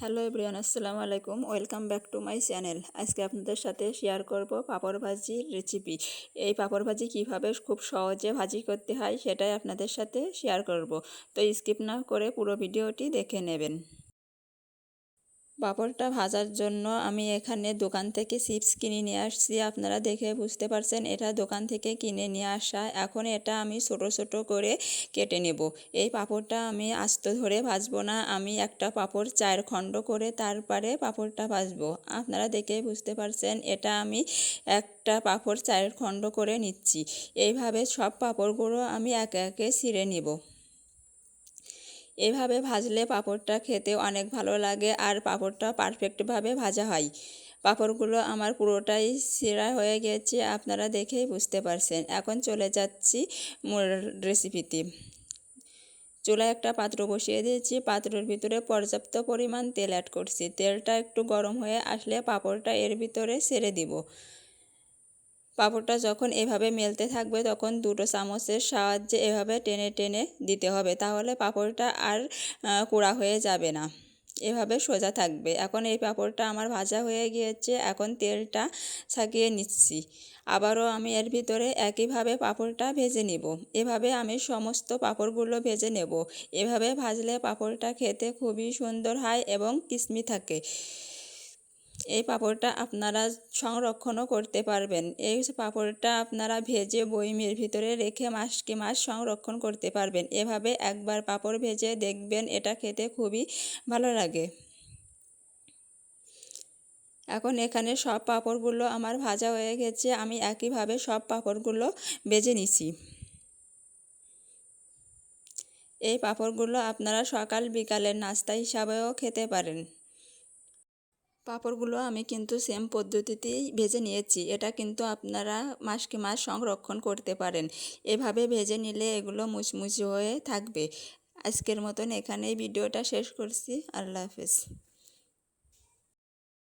Hello everyone, আসসালামু আলাইকুম। Welcome back to my channel. আজকে আপনাদের সাথে শেয়ার করব পাপড় ভাজির রেসিপি। এই পাঁপড় ভাজি কীভাবে খুব সহজে ভাজি করতে হয় সেটাই আপনাদের সাথে শেয়ার করব। তো স্কিপ না করে পুরো ভিডিওটি দেখে নেবেন। পাঁপড়টা ভাজার জন্য আমি এখানে দোকান থেকে চিপস কিনে নিয়ে আসছি। আপনারা দেখে বুঝতে পারছেন, এটা দোকান থেকে কিনে নিয়ে আসা। এখন এটা আমি ছোট ছোট করে কেটে নেব। এই পাঁপড়টা আমি আস্ত ধরে ভাজবো না। আমি একটা পাঁপড় চার খণ্ড করে তারপরে পাঁপড়টা ভাজবো। আপনারা দেখে বুঝতে পারছেন, এটা আমি একটা পাঁপড় চার খণ্ড করে নিচ্ছি। এইভাবে সব পাঁপড়গুলো আমি একে একে ছিঁড়ে নেব। এভাবে ভাজলে পাঁপড়টা খেতে অনেক ভালো লাগে আর পাঁপড়টা পারফেক্টভাবে ভাজা হয়। পাঁপড়গুলো আমার পুরোটাই সেরা হয়ে গেছে, আপনারা দেখেই বুঝতে পারছেন। এখন চলে যাচ্ছি রেসিপিতে চুলায় একটা পাত্র বসিয়ে দিয়েছি, পাত্রের ভিতরে পর্যাপ্ত পরিমাণ তেল অ্যাড করছি। তেলটা একটু গরম হয়ে আসলে পাঁপড়টা এর ভিতরে ছেড়ে দিব। পাঁপড়টা যখন এভাবে মেলতে থাকবে, তখন দুটো চামচের সাহায্যে এভাবে টেনে টেনে দিতে হবে। তাহলে পাঁপড়টা আর কুড়া হয়ে যাবে না। এভাবে সোজা থাকবে। এখন এই পাঁপড়টা আমার ভাজা হয়ে গিয়েছে। এখন তেলটা ছাকিয়ে নিচ্ছি। আবারও আমি এর ভিতরে একইভাবে পাঁপড়টা ভেজে নিব। এভাবে আমি সমস্ত পাঁপড়গুলো ভেজে নেব। এভাবে ভাজলে পাঁপড়টা খেতে খুবই সুন্দর হয় এবং কিসমি থাকে। এই পাঁপড়টা আপনারা সংরক্ষণও করতে পারবেন। এই পাঁপড়টা আপনারা ভেজে বইমের ভিতরে রেখে মাসকে মাস সংরক্ষণ করতে পারবেন। এভাবে একবার পাঁপড় ভেজে দেখবেন, এটা খেতে খুবই ভালো লাগে। এখন এখানে সব পাঁপড়গুলো আমার ভাজা হয়ে গেছে, আমি একইভাবে সব পাঁপড়গুলো বেজে নিছি। এই পাঁপড়গুলো আপনারা সকাল বিকালের নাস্তা হিসাবেও খেতে পারেন। পাঁপড়গুলো আমি কিন্তু সেম পদ্ধতিতেই ভেজে নিয়েছি। এটা কিন্তু আপনারা মাসকে মাস সংরক্ষণ করতে পারেন। এভাবে ভেজে নিলে এগুলো মুচমুচে হয়ে থাকবে। আজকের মতন এখানেই ভিডিওটা শেষ করছি। আল্লাহ হাফেজ।